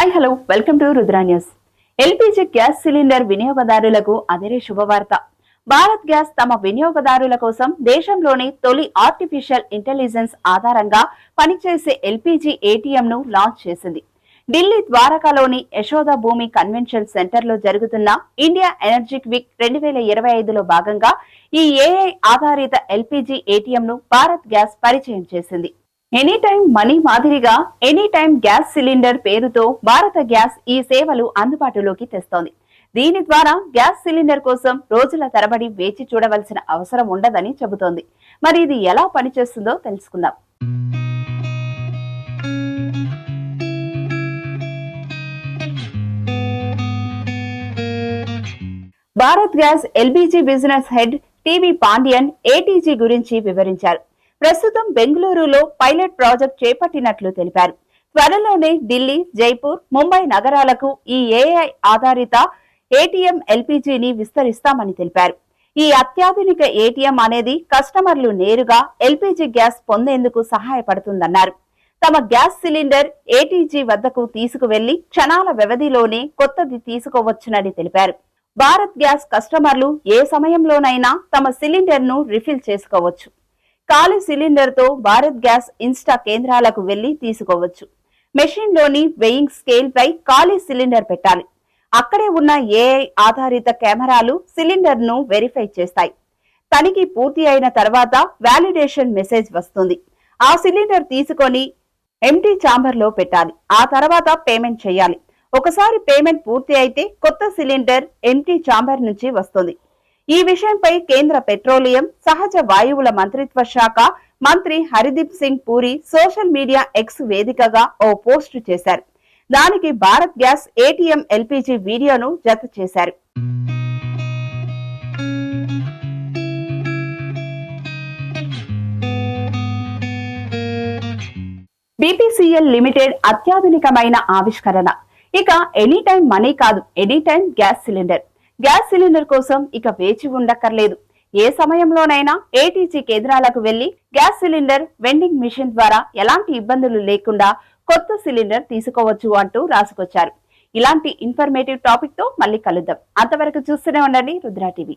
Hi hello. Welcome to Rudra news. LPG gas cylinder వినియోగదారులకు అదిరే శుభవార్త. భారత్ గ్యాస్ తమ వినియోగదారుల కోసం దేశంలోని తొలి ఆర్టిఫిషియల్ ఇంటెలిజెన్స్ ఆధారంగా పనిచేసే ఎల్పిజి ఏటీఎం ను లాంచ్ చేసింది. ఢిల్లీ ద్వారకాలోని యశోద భూమి కన్వెన్షన్ సెంటర్లో జరుగుతున్న ఇండియా ఎనర్జిక్ వీక్ రెండు వేల ఇరవై ఐదులో భాగంగా ఈ ఏఐ ఆధారిత ఎల్పిజి ఏటీఎం ను భారత్ గ్యాస్ పరిచయం చేసింది. ఎనీ టైం మనీ మాదిరిగా ఎనీ టైం గ్యాస్ సిలిండర్ పేరుతో భారత గ్యాస్ ఈ సేవలు అందుబాటులోకి తెస్తోంది. దీని ద్వారా గ్యాస్ సిలిండర్ కోసం రోజుల తరబడి వేచి చూడవలసిన అవసరం ఉండదని చెబుతోంది. మరి ఇది ఎలా పనిచేస్తుందో తెలుసుకుందాం. Bharat gas LPG business head TV Pandian ATG గురించి వివరించారు. ప్రస్తుతం బెంగళూరులో పైలట్ ప్రాజెక్ట్ చేపట్టినట్లు తెలిపారు. త్వరలోనే ఢిల్లీ జైపూర్ ముంబై నగరాలకు ఈ ఏఐ ఆధారిత ఏటీఎం ఎల్పీజీని విస్తరిస్తామని తెలిపారు. ఈ అత్యాధునిక ఏటీఎం అనేది కస్టమర్లు నేరుగా ఎల్పీజీ గ్యాస్ పొందేందుకు సహాయపడుతుందన్నారు. తమ గ్యాస్ సిలిండర్ ఏటీజీ వద్దకు తీసుకువెళ్ళి క్షణాల వ్యవధిలోనే కొత్తది తీసుకోవచ్చునని తెలిపారు. భారత్ గ్యాస్ కస్టమర్లు ఏ సమయంలోనైనా తమ సిలిండర్ను రిఫిల్ చేసుకోవచ్చు. ఖాళీ సిలిండర్తో భారత్ గ్యాస్ ఇన్స్టా కేంద్రాలకు వెళ్ళి తీసుకోవచ్చు. మెషిన్లోని వెయింగ్ స్కేల్ పై ఖాళీ సిలిండర్ పెట్టాలి. అక్కడే ఉన్న ఏఐ ఆధారిత కెమెరాలు సిలిండర్ను వెరిఫై చేస్తాయి. తనిఖీ పూర్తి అయిన తర్వాత వ్యాలిడేషన్ మెసేజ్ వస్తుంది. ఆ సిలిండర్ తీసుకొని ఎంటీ చాంబర్లో పెట్టాలి. ఆ తర్వాత పేమెంట్ చేయాలి. ఒకసారి పేమెంట్ పూర్తి అయితే కొత్త సిలిండర్ ఎంటీ చాంబర్ నుంచి వస్తుంది. ఈ విషయంపై కేంద్ర పెట్రోలియం సహజ వాయువుల మంత్రిత్వ శాఖ మంత్రి Hardeep Singh Puri social media X వేదికగా ఓ పోస్ట్ చేశారు. దానికి భారత్ గ్యాస్ ఏటీఎం ఎల్పీజీ వీడియోను జత చేశారు. బీపీసీఎల్ లిమిటెడ్ అత్యాధునికమైన ఆవిష్కరణ. ఇక ఎనీ టైం మనీ కాదు any time gas cylinder. Gas cylinder కోసం ఇక వేచి ఉండక్కర్లేదు. ఏ సమయంలోనైనా ఏటీసీ కేంద్రాలకు వెళ్ళి గ్యాస్ సిలిండర్ వెండింగ్ మిషన్ ద్వారా ఎలాంటి ఇబ్బందులు లేకుండా కొత్త సిలిండర్ తీసుకోవచ్చు అంటూ రాసుకొచ్చారు. ఇలాంటి ఇన్ఫర్మేటివ్ టాపిక్తో మళ్ళీ కలుద్దాం. అంతవరకు చూస్తూనే ఉండండి రుద్రా టీవీ.